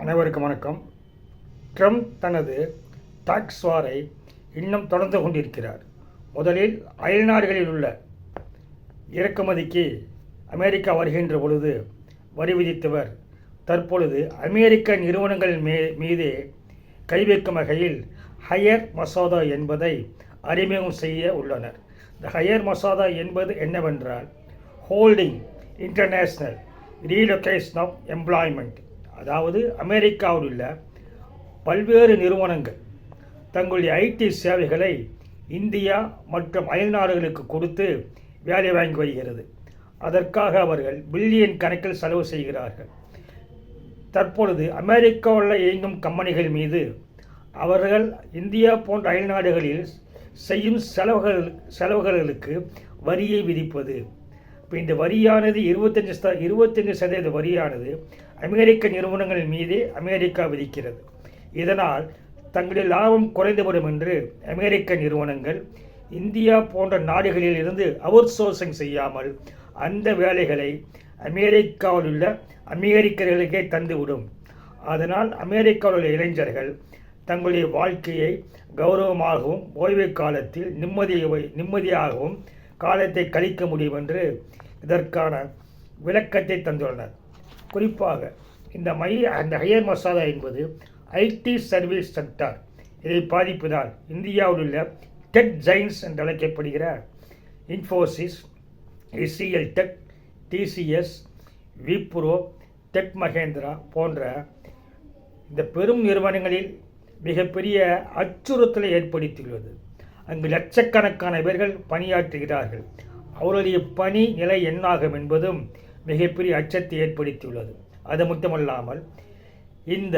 அனைவருக்கும் வணக்கம். ட்ரம்ப் தனது டாக்ஸ் வாரை இன்னும் தொடர்ந்து கொண்டிருக்கிறார். முதலில் அயல்நாடுகளில் உள்ள இறக்குமதிக்கு அமெரிக்கா வருகின்ற பொழுது வரி விதித்தவர் தற்பொழுது அமெரிக்க நிறுவனங்கள் மீ மீதே கை வைக்கும் வகையில் ஹையர் மசோதா என்பதை அறிமுகம் செய்ய உள்ளனர். இந்த ஹையர் மசோதா என்பது என்னவென்றால் holding international relocation of employment. அதாவது அமெரிக்காவில் உள்ள பல்வேறு நிறுவனங்கள் தங்களுடைய ஐடி சேவைகளை இந்தியா மற்றும் அயல்நாடுகளுக்கு கொடுத்து வேலை வாங்கி வருகிறது. அதற்காக அவர்கள் பில்லியன் கணக்கில் செலவு செய்கிறார்கள். தற்பொழுது அமெரிக்காவில் இயங்கும் கம்பெனிகள் மீது அவர்கள் இந்தியா போன்ற அயல்நாடுகளில் செய்யும் செலவுகள் செலவுகளுக்கு வரியை விதிப்பது. இப்போ இந்த வரியானது இருபத்தஞ்சி இருபத்தஞ்சு இருபத்தஞ்சி சதவீத வரியானது அமெரிக்க நிறுவனங்கள் மீது அமெரிக்கா விதிக்கிறது. இதனால் தங்களின் லாபம் குறைந்துவிடும் என்று அமெரிக்க நிறுவனங்கள் இந்தியா போன்ற நாடுகளில் இருந்து அவுட் சோர்சிங் செய்யாமல் அந்த வேலைகளை அமெரிக்காவில் உள்ள அமெரிக்கர்களுக்கே தந்துவிடும். அதனால் அமெரிக்காவில் உள்ள இளைஞர்கள் தங்களுடைய வாழ்க்கையை கௌரவமாகவும் ஓய்வு காலத்தில் நிம்மதியை நிம்மதியாகவும் காலத்தை கழிக்க முடியும் என்று இதற்கான விளக்கத்தை தந்துள்ளனர். குறிப்பாக இந்த மைய அந்த ஹையர் மசாலா என்பது ஐடி சர்வீஸ் செக்டார் இதை பாதிப்பதால் இந்தியாவில் உள்ள டெக் ஜைன்ஸ் என்று அழைக்கப்படுகிற Infosys HCL tech TCS Wipro tech Mahindra போன்ற இந்த பெரும் நிறுவனங்களில் மிகப்பெரிய அச்சுறுத்தலை ஏற்படுத்தியுள்ளது. அங்கு லட்சக்கணக்கான பேர்கள் பணியாற்றுகிறார்கள். அவருடைய பணி நிலை என்னாகும் என்பதும் மிகப்பெரிய அச்சத்தை ஏற்படுத்தியுள்ளது. அது மட்டுமல்லாமல் இந்த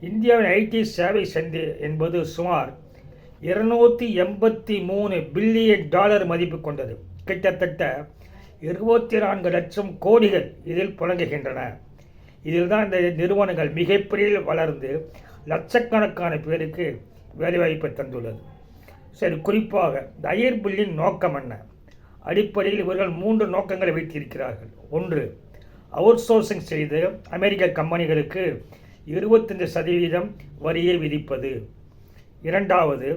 இந்தியாவின் ஐடி சேவை சந்தை என்பது சுமார் இருநூற்றி எண்பத்தி மூணு பில்லியன் டாலர் மதிப்பு கொண்டது. கிட்டத்தட்ட இருபத்தி நான்கு லட்சம் கோடிகள் இதில் புழங்குகின்றன. இதில் தான் இந்த நிறுவனங்கள் மிகப்பெரிய வளர்ந்து லட்சக்கணக்கான பேருக்கு வேலைவாய்ப்பை தந்துள்ளது. சரி குறிப்பாக இந்த அயர் பில்லின் நோக்கம் என்ன? அடிப்படையில் இவர்கள் மூன்று நோக்கங்களை வைத்திருக்கிறார்கள். ஒன்று அவுட் சோர்சிங் செய்து அமெரிக்க கம்பெனிகளுக்கு இருபத்தஞ்சு சதவீதம் வரியை விதிப்பது. இரண்டாவது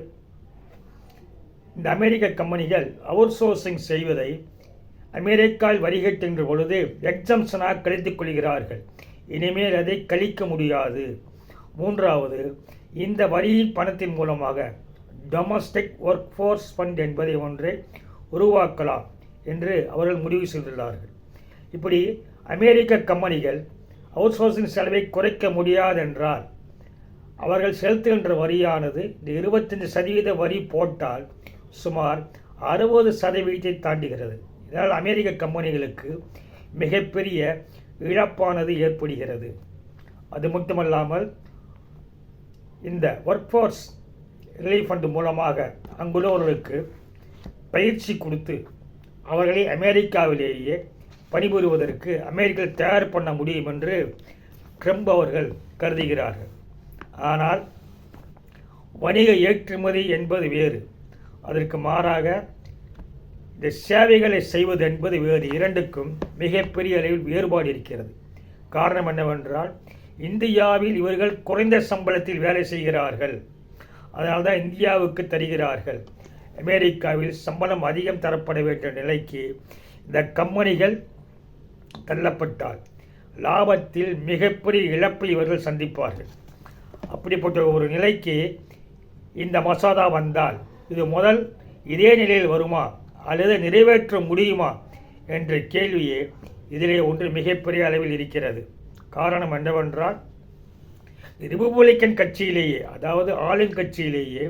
இந்த அமெரிக்க கம்பெனிகள் அவுட் சோர்சிங் செய்வதை அமெரிக்காவில் வரி கட்டுகின்ற பொழுது எக்ஸம்ஷனாக கழித்துக் கொள்கிறார்கள். இனிமேல் அதை கழிக்க முடியாது. மூன்றாவது இந்த வரியின் பணத்தின் மூலமாக டொமஸ்டிக் ஒர்க் ஃபோர்ஸ் ஃபண்ட் என்பதை ஒன்றை உருவாக்கலாம் என்று அவர்கள் முடிவு செய்துள்ளார்கள். இப்படி அமெரிக்க கம்பெனிகள் அவுட் சோர்சிங் செலவை குறைக்க முடியாதென்றால் அவர்கள் செலுத்துகின்ற வரியானது இந்த இருபத்தஞ்சு சதவீத வரி போட்டால் சுமார் அறுபது சதவீதத்தை தாண்டுகிறது. இதனால் அமெரிக்க கம்பெனிகளுக்கு மிகப்பெரிய இழப்பானது ஏற்படுகிறது. அது மட்டுமல்லாமல் இந்த ஒர்க் ஃபோர்ஸ் ரிலீஃப் ஃபண்ட் மூலமாக அங்குள்ளவர்களுக்கு பயிற்சி கொடுத்து அவர்களை அமெரிக்காவிலேயே பணிபுரிவதற்கு அமெரிக்கா தயார் பண்ண முடியும் என்று ட்ரம்ப் அவர்கள் கருதுகிறார்கள். ஆனால் வணிக ஏற்றுமதி என்பது வேறு. அதற்கு மாறாக இந்த சேவைகளை செய்வது என்பது வேறு. இரண்டுக்கும் மிகப்பெரிய அளவில் வேறுபாடு இருக்கிறது. காரணம் என்னவென்றால் இந்தியாவில் இவர்கள் குறைந்த சம்பளத்தில் வேலை செய்கிறார்கள். அதனால்தான் இந்தியாவுக்கு தருகிறார்கள். அமெரிக்காவில் சம்பளம் அதிகம் தரப்பட வேண்டிய நிலைக்கு இந்த கம்பெனிகள் தள்ளப்பட்டால் லாபத்தில் மிகப்பெரிய இழப்பை இவர்கள் சந்திப்பார்கள். அப்படிப்பட்ட ஒரு நிலைக்கு இந்த மசோதா வந்தால் இது முதல் இதே நிலையில் வருமா அல்லது நிறைவேற்ற முடியுமா என்ற கேள்வியே இதிலே ஒன்று மிகப்பெரிய அளவில் இருக்கிறது. காரணம் என்னவென்றால் ரிபப்ளிக்கன் கட்சியிலேயே அதாவது ஆளும் கட்சியிலேயே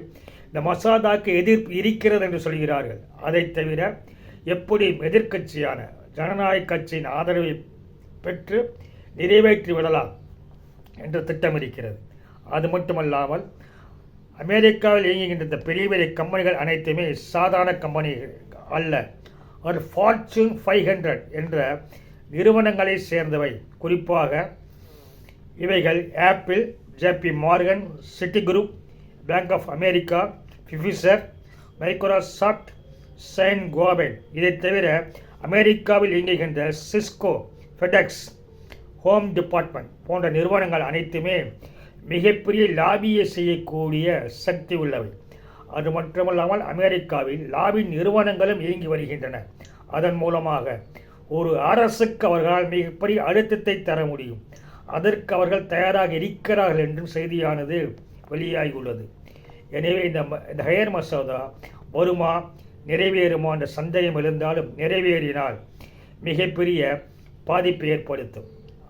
இந்த மசோதாக்கு எதிர்ப்பு இருக்கிறது என்று சொல்கிறார்கள். அதை தவிர எப்படி எதிர்க்கட்சியான ஜனநாயக கட்சியின் ஆதரவை பெற்று நிறைவேற்றி விடலாம் என்ற திட்டம் இருக்கிறது. அது மட்டுமல்லாமல் அமெரிக்காவில் இயங்குகின்ற இந்த பெரிய பெரிய கம்பெனிகள் அனைத்துமே சாதாரண கம்பெனிகள் அல்ல. ஒரு ஃபார்ச்சூன் ஃபைவ் ஹண்ட்ரட் என்ற நிறுவனங்களை சேர்ந்தவை. குறிப்பாக இவைகள் Apple J P Morgan Citigroup bank of America Pfizer Microsoft Saint Gobain இதை தவிர அமெரிக்காவில் இயங்குகின்ற சிஸ்கோ ஃபெடெக்ஸ் ஹோம் டிபார்ட்மெண்ட் போன்ற நிறுவனங்கள் அனைத்துமே மிகப்பெரிய லாபியை செய்யக்கூடிய சக்தி உள்ளவை. அது மட்டுமல்லாமல் அமெரிக்காவில் லாபி நிறுவனங்களும் இயங்கி வருகின்றன. அதன் மூலமாக ஒரு அரசுக்கு அவர்களால் மிகப்பெரிய அழுத்தத்தை தர முடியும். அதற்கு அவர்கள் தயாராக இருக்கிறார்கள் என்றும் செய்தியானது வெளியாகியுள்ளது. எனவே இந்த ம- இந்த ஹயர் மசோதா வருமா நிறைவேறுமா என்ற சந்தேகம் இருந்தாலும் நிறைவேறினால் மிகப்பெரிய பாதிப்பை ஏற்படுத்தும்.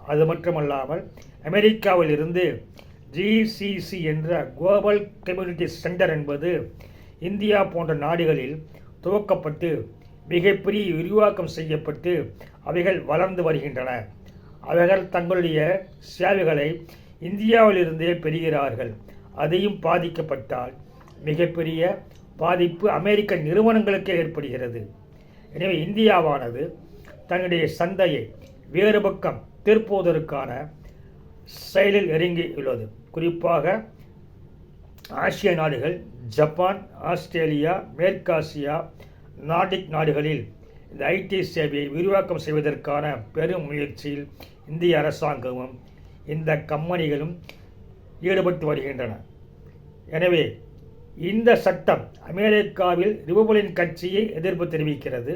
அது மட்டுமல்லாமல் அமெரிக்காவில் இருந்து ஜிசிசி என்ற குளோபல் கம்யூனிட்டி சென்டர் என்பது இந்தியா போன்ற நாடுகளில் துவக்கப்பட்டு மிகப்பெரிய விரிவாக்கம் செய்யப்பட்டு அவைகள் வளர்ந்து வருகின்றன. அவைகள் தங்களுடைய சேவைகளை இந்தியாவிலிருந்தே பெறுகிறார்கள். அதையும் பாதிக்கப்பட்டால் மிகப்பெரிய பாதிப்பு அமெரிக்க நிறுவனங்களுக்கே ஏற்படுகிறது. எனவே இந்தியாவானது தன்னுடைய சந்தையை வேறு பக்கம் திருப்புவதற்கான செயலில் இறங்கியுள்ளது. குறிப்பாக ஆசிய நாடுகள் ஜப்பான் ஆஸ்திரேலியா மேற்காசியா நார்டிக் நாடுகளில் இந்த ஐடி சேவையை விரிவாக்கம் செய்வதற்கான பெரும் முயற்சியில் இந்திய அரசாங்கமும் இந்த கம்பெனிகளும் ஈடுபட்டு வருகின்றன. எனவே இந்த சட்டம் அமெரிக்காவில் ரிபப்ளிகன் கட்சியை எதிர்ப்பு தெரிவிக்கிறது.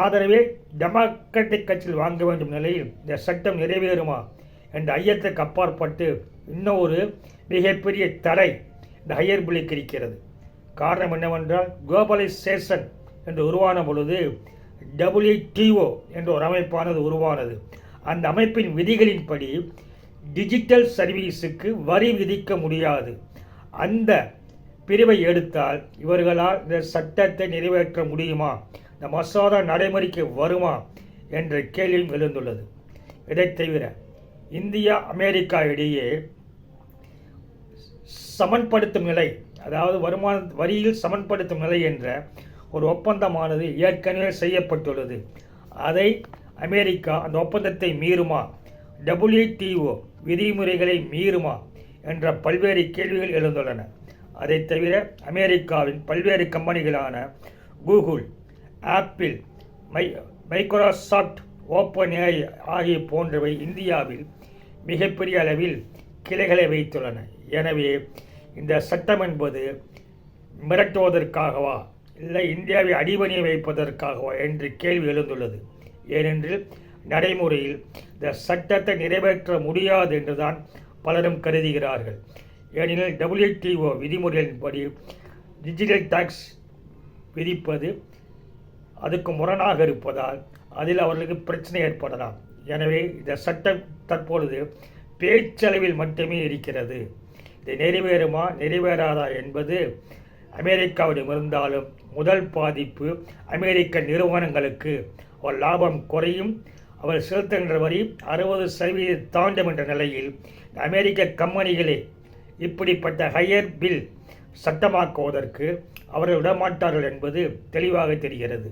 ஆதரவை டெமோக்ராட்டிக் கட்சியில் வாங்க வேண்டும் நிலையில் இந்த சட்டம் நிறைவேறுமா என்ற ஐயத்துக்கு அப்பாற்பட்டு இன்னொரு மிகப்பெரிய தடை இந்த ஹையர் பிள்ளைக்கு இருக்கிறது. காரணம் என்னவென்றால் குளோபலைசேஷன் என்று உருவான பொழுது டபிள்யூடிஓ என்ற ஒரு அமைப்பானது உருவானது. அந்த அமைப்பின் விதிகளின்படி டிஜிட்டல் சர்வீஸுக்கு வரி விதிக்க முடியாது. அந்த பிரிவை எடுத்தால் இவர்களால் இந்த சட்டத்தை நிறைவேற்ற முடியுமா? இந்த மசோதா நடைமுறைக்கு வருமா? என்ற கேள்வியும் எழுந்துள்ளது. இதைத் தவிர இந்தியா அமெரிக்கா இடையே சமன்படுத்தும் நிலை அதாவது வருமான வரியில் சமன்படுத்தும் நிலை என்ற ஒரு ஒப்பந்தமானது ஏற்கனவே செய்யப்பட்டுள்ளது. அதை அமெரிக்கா அந்த ஒப்பந்தத்தை மீறுமா? டபிள்யூடிஓ விதிமுறைகளை மீறுமா என்ற பல்வேறு கேள்விகள் எழுந்துள்ளன. அதை தவிர அமெரிக்காவின் பல்வேறு கம்பெனிகளான கூகுள் ஆப்பிள் மை மைக்ரோசாஃப்ட் ஓப்பன் ஏஐ ஆகிய போன்றவை இந்தியாவில் மிகப்பெரிய அளவில் கிளைகளை வைத்துள்ளன. எனவே இந்த சட்டம் என்பது மிரட்டுவதற்காகவா இல்லை இந்தியாவை அடிபணிய வைப்பதற்காகவா என்று கேள்வி எழுந்துள்ளது. ஏனென்றில் நடைமுறையில் இந்த சட்டத்தை நிறைவேற்ற முடியாது என்றுதான் பலரும் கருதுகிறார்கள். ஏனெனில் டபிள்யூடிஓ விதிமுறைகளின்படி டிஜிட்டல் டாக்ஸ் விதிப்பது அதுக்கு முரணாக இருப்பதால் அதில் அவர்களுக்கு பிரச்சனை ஏற்படலாம். எனவே இந்த சட்டம் தற்பொழுது பேச்சளவில் மட்டுமே இருக்கிறது. இது நிறைவேறுமா நிறைவேறாதா என்பது அமெரிக்காவிடம் இருந்தாலும் முதல் பாதிப்பு அமெரிக்க நிறுவனங்களுக்கு ஒரு லாபம் குறையும் அவர் செலுத்துகின்ற வரி அறுபது சதவீதம் தாண்டும் என்ற நிலையில் அமெரிக்க கம்பெனிகளே இப்படிப்பட்ட ஹையர் பில் சட்டமாக்குவதற்கு அவர்கள் விடமாட்டார்கள் என்பது தெளிவாக தெரிகிறது.